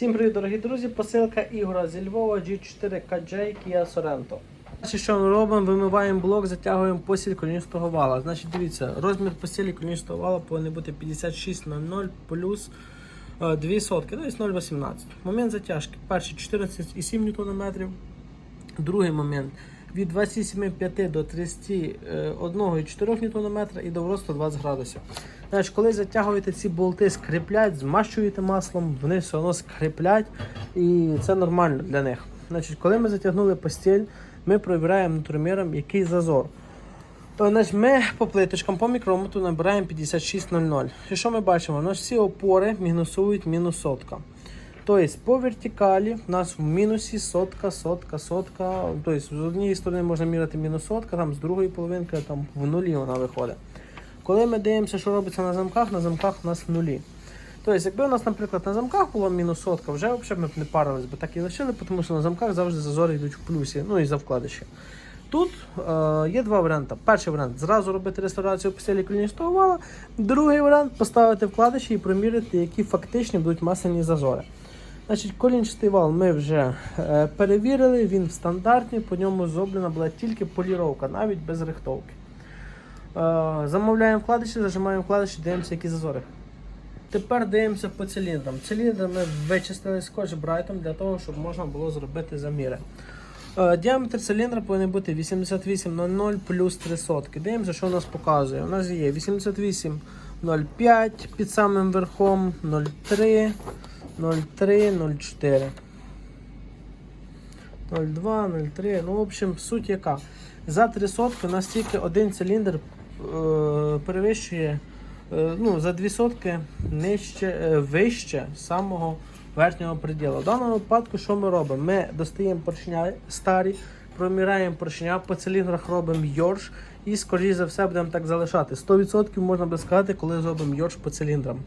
Всім привіт, дорогі друзі! Посилка Ігора зі Львова G4 KJ Kia Sorento. Значить, що ми робимо? Вимиваємо блок, затягуємо посіль коліністого вала. Значить, дивіться, розмір посілі коліністого вала повинен бути 56,00 плюс е, 2 сотки, тобто 0,18. Момент затяжки. Перший 14,7 Нм. Другий момент від 27,5 до 31,4 Нм і до вросту 20 градусів. Значить, коли затягуєте ці болти, скріплять, змащуєте маслом, вони все одно скріплять і це нормально для них. Значить, коли ми затягнули постіль, ми перевіряємо нутроміром, який зазор. Е, Значить, ми по плиточкам по мікрометру набираємо 56,00. І що ми бачимо? Нас всі опори мінусують мінус сотка. Тобто по вертикалі в нас в мінусі сотка, сотка, сотка. Тобто з однієї сторони можна міряти мінус сотка, там з другої половинки там в нулі вона виходить. Коли ми дивимося, що робиться на замках, на замках у нас в нулі. Тобто, якби у нас, наприклад, на замках було мінус сотка, вже взагалі ми б не парились, бо так і лишили, тому що на замках завжди зазори йдуть в плюсі, ну і за вкладиші. Тут е, є два варіанти. Перший варіант зразу робити реставрацію постелі коліністого вала. Другий варіант поставити вкладиші і проміряти, які фактичні будуть масляні зазори. Значить, колінчатий вал ми вже е, перевірили, він в стандартні, по ньому зроблена була тільки поліровка, навіть без рихтовки. Е, замовляємо вкладиші, зажимаємо вкладиші, дивимося, які зазори. Тепер дивимося по циліндрам. Циліндр ми вичистили скотч брайтом для того, щоб можна було зробити заміри. Е, Діаметр циліндра повинен бути 88,00 плюс 3 сотки. Дивимося, що у нас показує. У нас є 88,05 під самим верхом 0,3, 0,3, 0,4. 0,2, 0,3. Ну, в общем, суть яка. За 3 сотки у нас тільки один циліндр е, перевищує е, ну, за 2 сотки нижче, е, вище самого верхнього приділу. В даному випадку, що ми робимо? Ми достаємо поршня старі, проміряємо поршня, по циліндрах робимо йорш і, скоріш за все, будемо так залишати. 100% можна би сказати, коли зробимо йорш по циліндрам.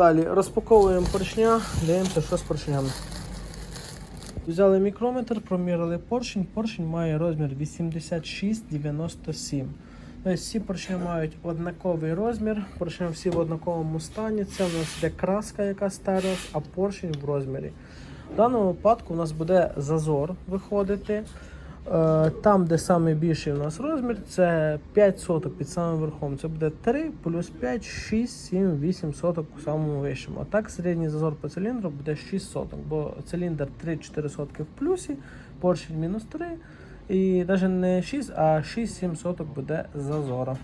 Далі розпаковуємо поршня, дивимося, що з поршнями. Взяли мікрометр, промірили поршень. Поршень має розмір 86,97. Тобто всі поршні мають однаковий розмір, поршні всі в однаковому стані. Це у нас йде краска, яка стерлась, а поршень в розмірі. В даному випадку у нас буде зазор виходити. Е, Там, де найбільший у нас розмір, це 5 соток під самим верхом. Це буде 3 плюс 5, 6, 7, 8 соток у самому вищому. А так середній зазор по циліндру буде 6 соток, бо циліндр 3-4 сотки в плюсі, поршень мінус 3. І навіть не 6, а 6-7 соток буде зазора.